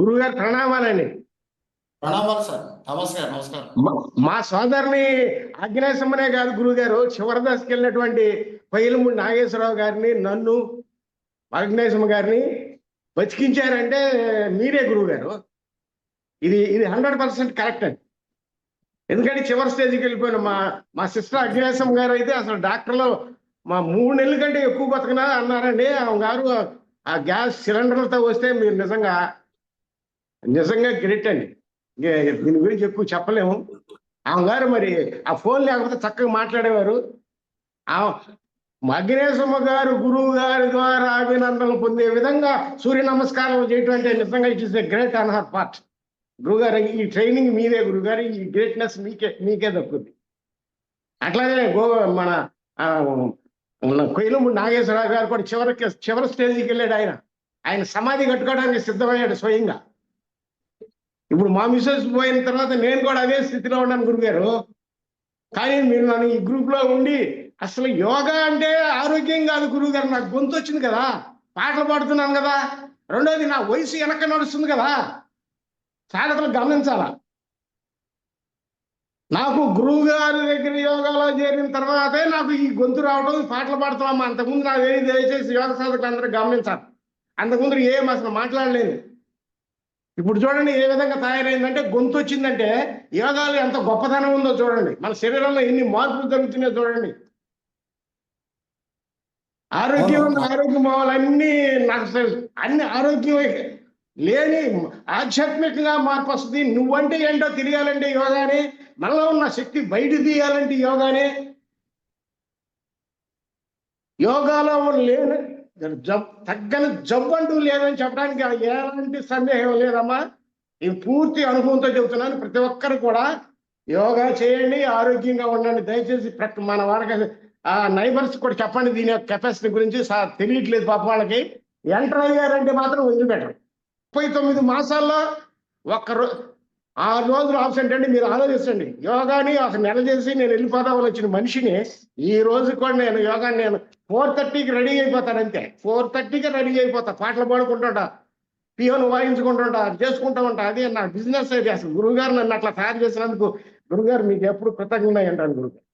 గురుగారు ప్రణామాలండి. ప్రణామాలు సార్. నమస్కారం నమస్కారం. మా- సోదరుని ఆగ్నేశమ్మనే కాదు గురుగారు చివరి దశకి వెళ్ళినటువంటి పైలమూడి నాగేశ్వరరావు గారిని నన్ను ఆగ్నేశమ్మ గారిని బతికించారంటే మీరే గురువుగారు. ఇది ఇది హండ్రెడ్ పర్సెంట్ కరెక్ట్ అండి. ఎందుకంటే చివరి స్టేజ్కి వెళ్ళిపోయిన మా మా సిస్టర్ అగ్నేశం గారు అయితే అసలు డాక్టర్లు మా మూడు నెలల కంటే ఎక్కువ బతకనా అన్నారండి. ఆమె గారు ఆ గ్యాస్ సిలిండర్లతో వస్తే మీరు నిజంగా నిజంగా గ్రేట్ అండి. దీని గురించి ఎక్కువ చెప్పలేము. ఆమె గారు మరి ఆ ఫోన్ లేకపోతే చక్కగా మాట్లాడేవారు. మగ్నేశమ్మ గారు గురువు గారి ద్వారా అభినందనలు పొందే విధంగా సూర్య నమస్కారం చేయటం అంటే నిజంగా it is a great honour part గురుగారు ఈ ట్రైనింగ్ మీదే గురుగారు ఈ గ్రేట్నెస్ మీకే మీకే దక్కుద్ది. అట్లాగే గో మన ఆ, మన నాగేశ్వరరావు గారు కూడా చివరికి చివరి స్టేజ్కి వెళ్ళాడు ఆయన. ఆయన సమాధి కట్టుకోవడానికి సిద్ధమయ్యాడు స్వయంగా. ఇప్పుడు మా మిస్సెస్ పోయిన తర్వాత నేను కూడా అదే స్థితిలో ఉన్నాను గురుగారు. కానీ మీరు నన్ను ఈ గ్రూప్లో ఉండి అసలు యోగా అంటే ఆరోగ్యం కాదు గురువు గారు నాకు గొంతు వచ్చింది కదా. పాటలు పాడుతున్నాను కదా. రెండోది నా వయసు వెనక నడుస్తుంది కదా. సాధకులు గమనించాలా? నాకు గురువు గారి దగ్గర యోగాలో చేరిన తర్వాతే నాకు ఈ గొంతు రావడం పాటలు పాడుతున్నాము అంతకుముందు నాకు ఏది దయచేసి యోగ సాధకులు అందరూ గమనించాలి. అంతకుముందు ఏం అసలు మాట్లాడలేదు. ఇప్పుడు చూడండి ఏ విధంగా తయారైందంటే గొంతు వచ్చిందంటే యోగాలు ఎంత గొప్పతనం ఉందో చూడండి. మన శరీరంలో ఎన్ని మార్పులు జరుగుతున్నాయో చూడండి. ఆరోగ్యం ఉన్న ఆరోగ్యం అన్ని నాకు. అన్ని ఆరోగ్యం లేని ఆధ్యాత్మికంగా మార్పు వస్తుంది. నువ్వంటే ఏంటో తెలియాలంటే యోగానే. మనలో ఉన్న శక్తి బయట తీయాలంటే యోగానే. యోగాలో లేని జబ్ తగ్గని జబ్బు అంటూ లేదని చెప్పడానికి ఎలాంటి సందేహం లేదమ్మా. ఈ పూర్తి అనుభవంతో చెబుతున్నాను ప్రతి ఒక్కరు కూడా యోగా చేయండి ఆరోగ్యంగా ఉండండి. దయచేసి మన వాళ్ళకి ఆ నైబర్స్ కూడా చెప్పండి దీని యొక్క కెపాసిటీ గురించి. తెలియట్లేదు పాప వాళ్ళకి. ఎంటర్ అయ్యారంటే మాత్రం వదిలిపెట్టరు. ముప్పై తొమ్మిది మాసాల్లో ఒక్కరో ఆరు రోజులు ఆబ్సెంట్ అండి మీరు ఆలోచించండి. యోగాని ఒక నెల చేసి నేను వెళ్ళిపోదామని వచ్చిన మనిషిని ఈ రోజు కూడా నేను యోగాని నేను ఫోర్ థర్టీకి రెడీ అయిపోతాను అంతే. ఫోర్ థర్టీకి రెడీ అయిపోతా. పాటలు పాడుకుంటుంటా పియోను వాయించుకుంటుంటా అది చేసుకుంటా ఉంటా. అదే నా బిజినెస్ అయితే అసలు గురువుగారు నన్ను అట్లా తయారు చేసినందుకు గురుగారు మీకు ఎప్పుడు కృతజ్ఞత అంటాను గురుగారు